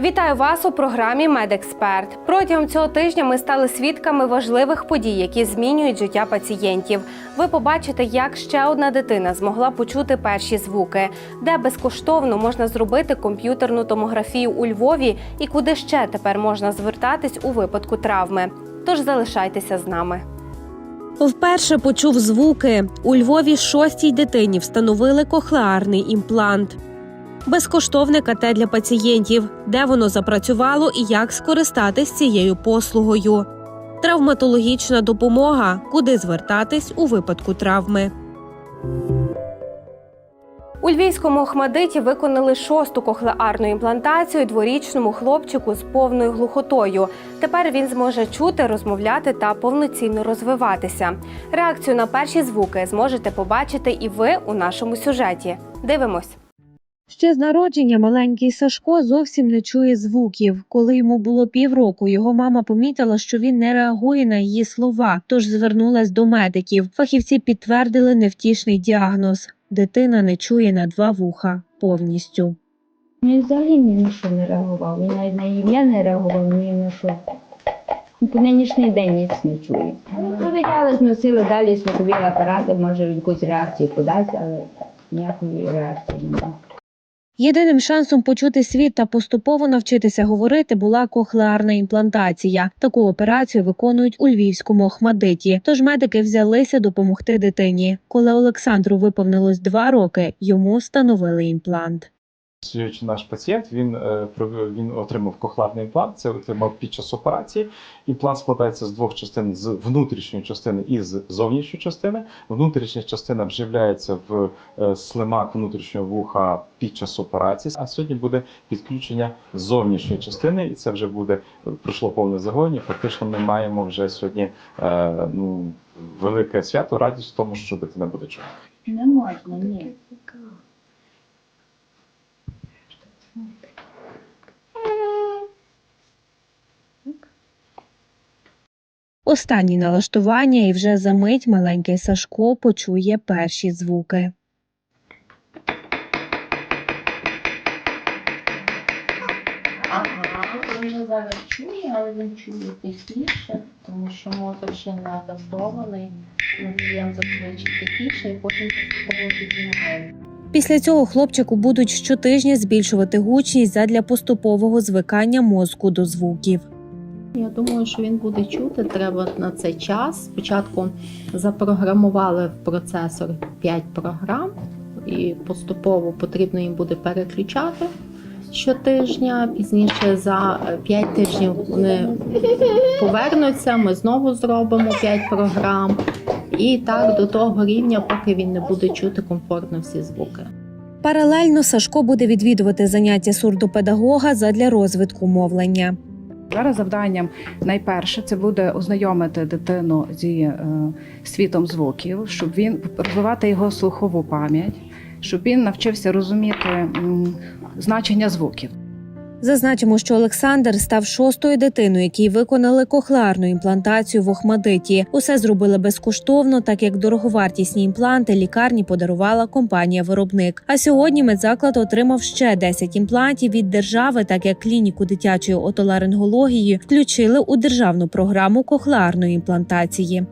Вітаю вас у програмі Медексперт. Протягом цього тижня ми стали свідками важливих подій, які змінюють життя пацієнтів. Ви побачите, як ще одна дитина змогла почути перші звуки, де безкоштовно можна зробити комп'ютерну томографію у Львові і куди ще тепер можна звертатись у випадку травми. Тож залишайтеся з нами. Вперше почув звуки. У Львові шостій дитині встановили кохлеарний імплант. Безкоштовне КТ для пацієнтів, де воно запрацювало і як скористатись цією послугою. Травматологічна допомога, куди звертатись у випадку травми. У львівському Охмадиті виконали шосту кохлеарну імплантацію дворічному хлопчику з повною глухотою. Тепер він зможе чути, розмовляти та повноцінно розвиватися. Реакцію на перші звуки зможете побачити і ви у нашому сюжеті. Дивимось. Ще з народження маленький Сашко зовсім не чує звуків. Коли йому було півроку, його мама помітила, що він не реагує на її слова, тож звернулась до медиків. Фахівці підтвердили невтішний діагноз: дитина не чує на два вуха повністю. Він взагалі ні на що не реагував. Він навіть на ім'я не реагував ні на що. По нинішній день ніч не чує. Ну, Провіряли, зносили далі слухові апарати, може якусь реакцію подасть, але ніякої реакції немає. Єдиним шансом почути світ та поступово навчитися говорити була кохлеарна імплантація. Таку операцію виконують у львівському Охмадиті. Тож медики взялися допомогти дитині. Коли Олександру виповнилось два роки, йому встановили імплант. Слідуючий наш пацієнт він, е, він отримав кохларний імплант. Це отримав під час операції. Імплант складається з двох частин: з внутрішньої частини і з зовнішньої частини. Внутрішня частина вживляється в е, слимак внутрішнього вуха під час операції. А сьогодні буде підключення зовнішньої частини, і це вже буде пройшло повне загоєння. Фактично, ми маємо вже сьогодні е, ну, велике свято, радість в тому, що дитина буде чути. Не можна, ні. Останні налаштування, і вже за мить маленький Сашко почує перші звуки. Він зараз чує, але він чує тихіше, тому що мозок ще не адаптований. Ми зазвичай тихіше і потім поступово піднімаємо. Після цього хлопчику будуть щотижня збільшувати гучність задля поступового звикання мозку до звуків. Я думаю, що він буде чути. Треба на це час. Спочатку запрограмували в процесор 5 програм, і поступово потрібно їм буде переключати щотижня. Пізніше за 5 тижнів вони повернуться. Ми знову зробимо 5 програм. І так до того рівня, поки він не буде чути комфортно всі звуки. Паралельно Сашко буде відвідувати заняття сурдопедагога задля розвитку мовлення. Зараз завданням найперше це буде ознайомити дитину зі е, світом звуків, щоб він розвивати його слухову пам'ять, щоб він навчився розуміти значення звуків. Зазначимо, що Олександр став шостою дитиною, якій виконали кохлеарну імплантацію в Охмадиті. Усе зробили безкоштовно, так як дороговартісні імпланти лікарні подарувала компанія-виробник. А сьогодні медзаклад отримав ще 10 імплантів від держави, так як клініку дитячої отоларингології включили у державну програму кохлеарної імплантації.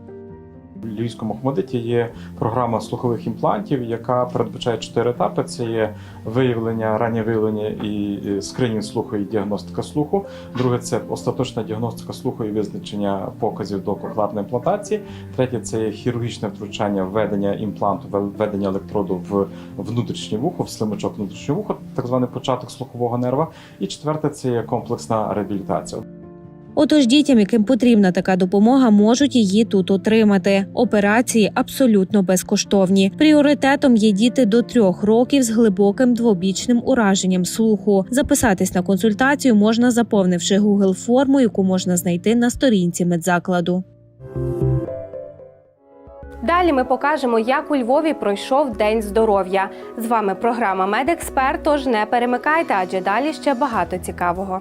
Львівському Охмадиті є програма слухових імплантів, яка передбачає чотири етапи: це є виявлення, раннє виявлення і скринінг слуху і діагностика слуху. Друге це остаточна діагностика слуху і визначення показів до кохларної імплантації. Третє це є хірургічне втручання, введення імпланту, введення електроду в внутрішнє вухо, в слимачок внутрішнього вуха, так званий початок слухового нерва. І четверте це є комплексна реабілітація. Отож, дітям, яким потрібна така допомога, можуть її тут отримати. Операції абсолютно безкоштовні. Пріоритетом є діти до трьох років з глибоким двобічним ураженням слуху. Записатись на консультацію можна, заповнивши Google форму, яку можна знайти на сторінці медзакладу. Далі ми покажемо, як у Львові пройшов День здоров'я. З вами програма Медексперт. Тож не перемикайте, адже далі ще багато цікавого.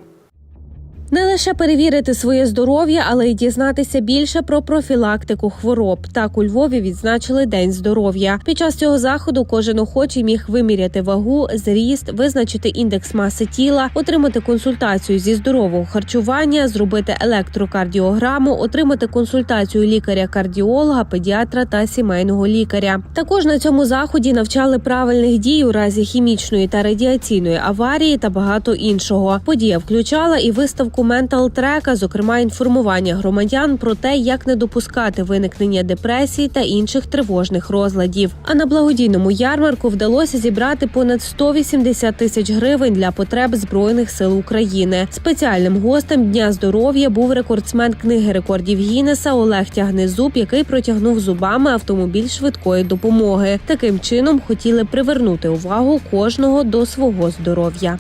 Не лише перевірити своє здоров'я, але й дізнатися більше про профілактику хвороб. Так у Львові відзначили День здоров'я. Під час цього заходу кожен охочий міг виміряти вагу, зріст, визначити індекс маси тіла, отримати консультацію зі здорового харчування, зробити електрокардіограму, отримати консультацію лікаря-кардіолога, педіатра та сімейного лікаря. Також на цьому заході навчали правильних дій у разі хімічної та радіаційної аварії та багато іншого. Подія включала і виставку Ментал Трека, зокрема інформування громадян про те, як не допускати виникнення депресії та інших тривожних розладів. А на благодійному ярмарку вдалося зібрати понад 180 тисяч гривень для потреб збройних сил України. Спеціальним гостем дня здоров'я був рекордсмен книги рекордів Гіннеса Олег Тягнезуб, який протягнув зубами автомобіль швидкої допомоги. Таким чином хотіли привернути увагу кожного до свого здоров'я.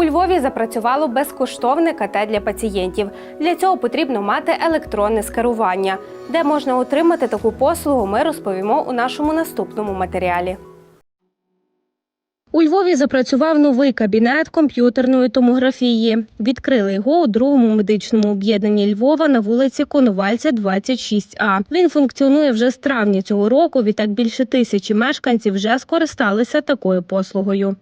У Львові запрацювало безкоштовне КТ для пацієнтів. Для цього потрібно мати електронне скерування. Де можна отримати таку послугу, ми розповімо у нашому наступному матеріалі. У Львові запрацював новий кабінет комп'ютерної томографії. Відкрили його у другому медичному об'єднанні Львова на вулиці Коновальця, 26А. Він функціонує вже з травня цього року. Відтак більше тисячі мешканців вже скористалися такою послугою.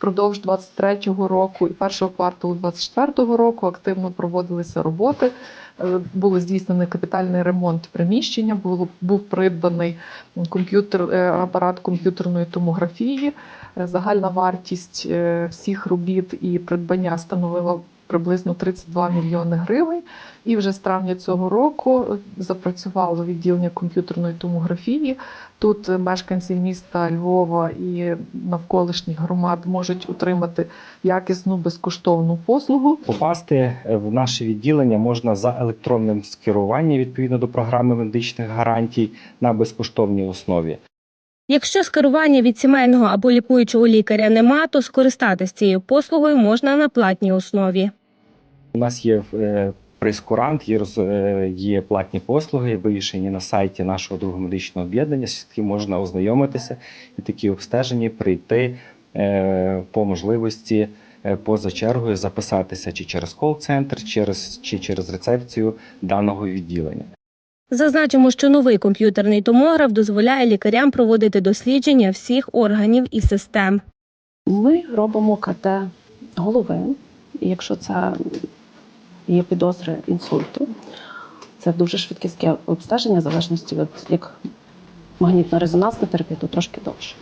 Впродовж 23-го року і першого кварталу 24-го року активно проводилися роботи. Е, Було здійснений капітальний ремонт приміщення, було був придбаний комп'ютер е, апарат комп'ютерної томографії. Е, Загальна вартість всіх робіт і придбання становила приблизно 32 мільйони гривень. І вже з травня цього року е, запрацювало відділення комп'ютерної томографії. Тут е, мешканці міста Львова і навколишніх громад можуть отримати якісну безкоштовну послугу. Попасти е, в наше відділення можна за електронним скеруванням відповідно до програми медичних гарантій на безкоштовній основі. Якщо скерування від сімейного або лікуючого лікаря нема, то скористатись цією послугою можна на платній основі. У нас є прейскурант, є, роз- е, є платні послуги, вивішені на сайті нашого другого медичного об'єднання, з яким можна ознайомитися і такі обстеження прийти е, по можливості е, поза чергою записатися чи через кол-центр, через, чи через рецепцію даного відділення. Зазначимо, що новий комп'ютерний томограф дозволяє лікарям проводити дослідження всіх органів і систем. Ми робимо КТ голови, якщо це є підозри інсульту, це дуже швидкісне обстеження, в залежності від як магнітно-резонансна терапія, то трошки довше.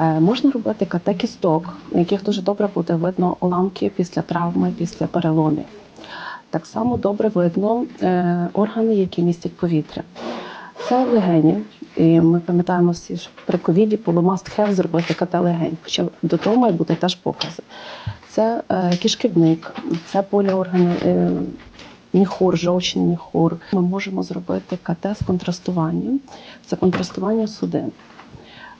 Е, можна робити КТ кісток, на яких дуже добре буде видно уламки після травми, після переломів. Так само добре видно е, органи, які містять повітря. Це легені. І ми пам'ятаємо всі, що при ковіді було must have зробити КТ легень. Хоча до того має бути теж покази. Це е, кишківник, це поліоргани, е, міхур, жовчний міхур. Ми можемо зробити КТ з контрастуванням. Це контрастування судин.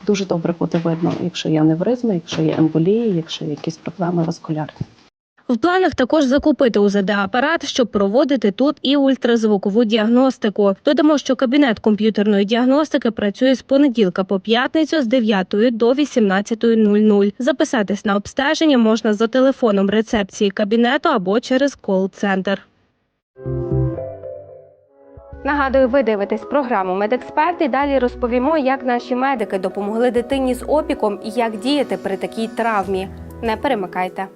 Дуже добре буде видно, якщо є аневризми, якщо є емболії, якщо є якісь проблеми васкулярні. В планах також закупити УЗД-апарат, щоб проводити тут і ультразвукову діагностику. Додамо, що кабінет комп'ютерної діагностики працює з понеділка по п'ятницю з 9 до 18.00. Записатись на обстеження можна за телефоном рецепції кабінету або через кол-центр. Нагадую, ви дивитесь програму Медексперт далі розповімо, як наші медики допомогли дитині з опіком і як діяти при такій травмі. Не перемикайте.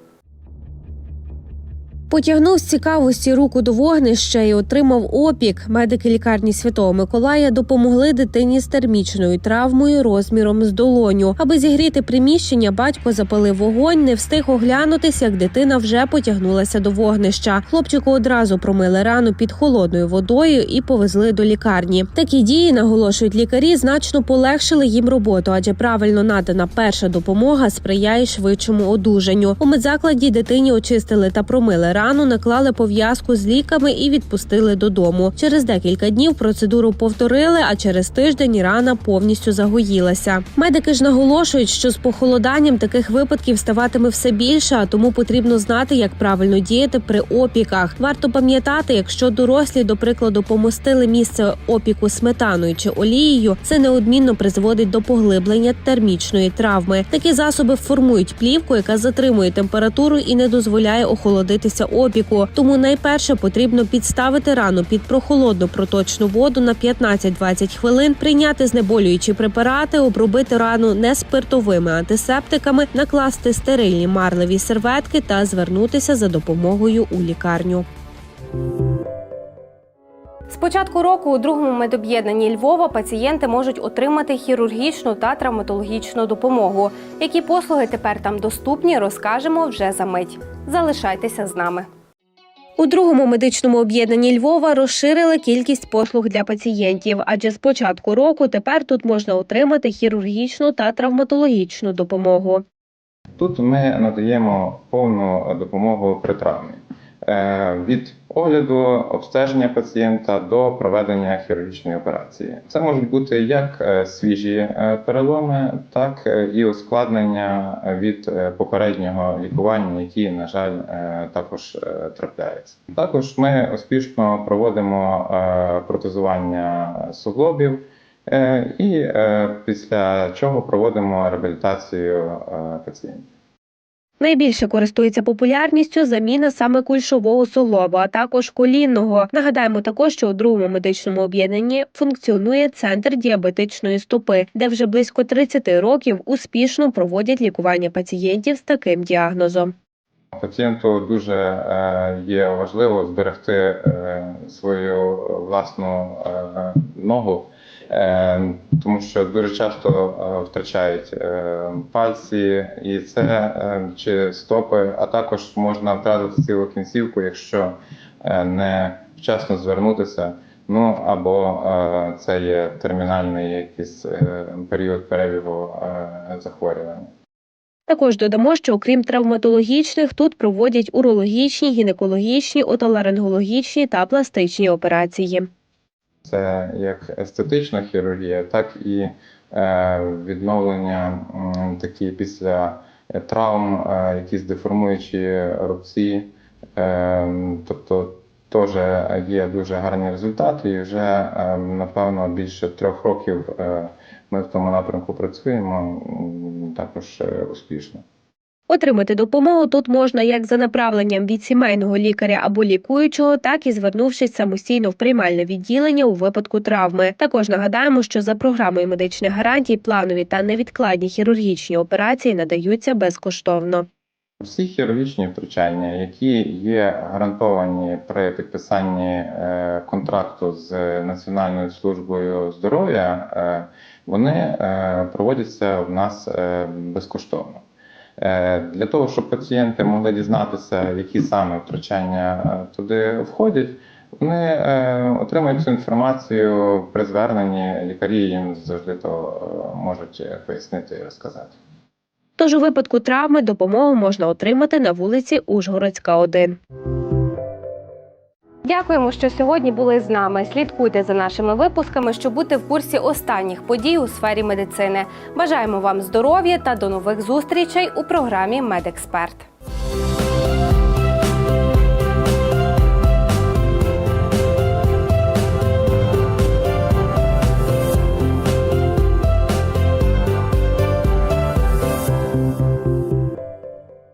Потягнув з цікавості руку до вогнища і отримав опік. Медики лікарні Святого Миколая допомогли дитині з термічною травмою розміром з долоню. Аби зігріти приміщення, батько запалив вогонь, не встиг оглянутися, як дитина вже потягнулася до вогнища. Хлопчику одразу промили рану під холодною водою і повезли до лікарні. Такі дії наголошують лікарі, значно полегшили їм роботу, адже правильно надана перша допомога сприяє швидшому одужанню. У медзакладі дитині очистили та промили рану рану, наклали пов'язку з ліками і відпустили додому. Через декілька днів процедуру повторили, а через тиждень рана повністю загоїлася. Медики ж наголошують, що з похолоданням таких випадків ставатиме все більше, а тому потрібно знати, як правильно діяти при опіках. Варто пам'ятати, якщо дорослі, до прикладу, помостили місце опіку сметаною чи олією, це неодмінно призводить до поглиблення термічної травми. Такі засоби формують плівку, яка затримує температуру і не дозволяє охолодитися опіку. Тому найперше потрібно підставити рану під прохолодну проточну воду на 15-20 хвилин, прийняти знеболюючі препарати, обробити рану не спиртовими антисептиками, накласти стерильні марливі серветки та звернутися за допомогою у лікарню. З початку року у другому медоб'єднанні Львова пацієнти можуть отримати хірургічну та травматологічну допомогу. Які послуги тепер там доступні, розкажемо вже за мить. Залишайтеся з нами. У другому медичному об'єднанні Львова розширили кількість послуг для пацієнтів, адже з початку року тепер тут можна отримати хірургічну та травматологічну допомогу. Тут ми надаємо повну допомогу при травмі. Е, Від огляду, обстеження пацієнта до проведення хірургічної операції. Це можуть бути як е, свіжі е, переломи, так е, і ускладнення від попереднього лікування, які, на жаль, також трапляються. Також ми успішно проводимо протезування суглобів. І після чого проводимо реабілітацію пацієнтів. Найбільше користується популярністю заміна саме кульшового суглоба, а також колінного. Нагадаємо також, що у другому медичному об'єднанні функціонує центр діабетичної стопи, де вже близько 30 років успішно проводять лікування пацієнтів з таким діагнозом. Пацієнту дуже е, є важливо зберегти е, свою власну е, ногу, тому що дуже часто е, втрачають е, пальці, і це е, чи стопи, а також можна втратити цілу кінцівку, якщо е, не вчасно звернутися. Ну або це є термінальний якийсь період перебігу захворювання. Також додамо, що окрім травматологічних, тут проводять урологічні, гінекологічні, отоларингологічні та пластичні операції. Це як естетична хірургія, так і е, відновлення такі після е, травм, е, якісь деформуючі рубці. Тобто теж є дуже гарні результати, і вже напевно більше трьох років ми в тому напрямку працюємо також успішно. Отримати допомогу тут можна як за направленням від сімейного лікаря або лікуючого, так і звернувшись самостійно в приймальне відділення у випадку травми. Також нагадаємо, що за програмою медичних гарантій планові та невідкладні хірургічні операції надаються безкоштовно. Всі хірургічні втручання, які є гарантовані при підписанні е, контракту з Національною службою здоров'я, е, вони е, проводяться в нас безкоштовно. Е, Для того, щоб пацієнти могли дізнатися, які саме втручання е, туди входять, вони е, отримують цю інформацію при зверненні. Лікарі їм завжди то можуть пояснити і розказати. Тож у випадку травми допомогу можна отримати на вулиці Ужгородська, 1. Дякуємо, що сьогодні були з нами. Слідкуйте за нашими випусками, щоб бути в курсі останніх подій у сфері медицини. Бажаємо вам здоров'я та до нових зустрічей у програмі Медексперт.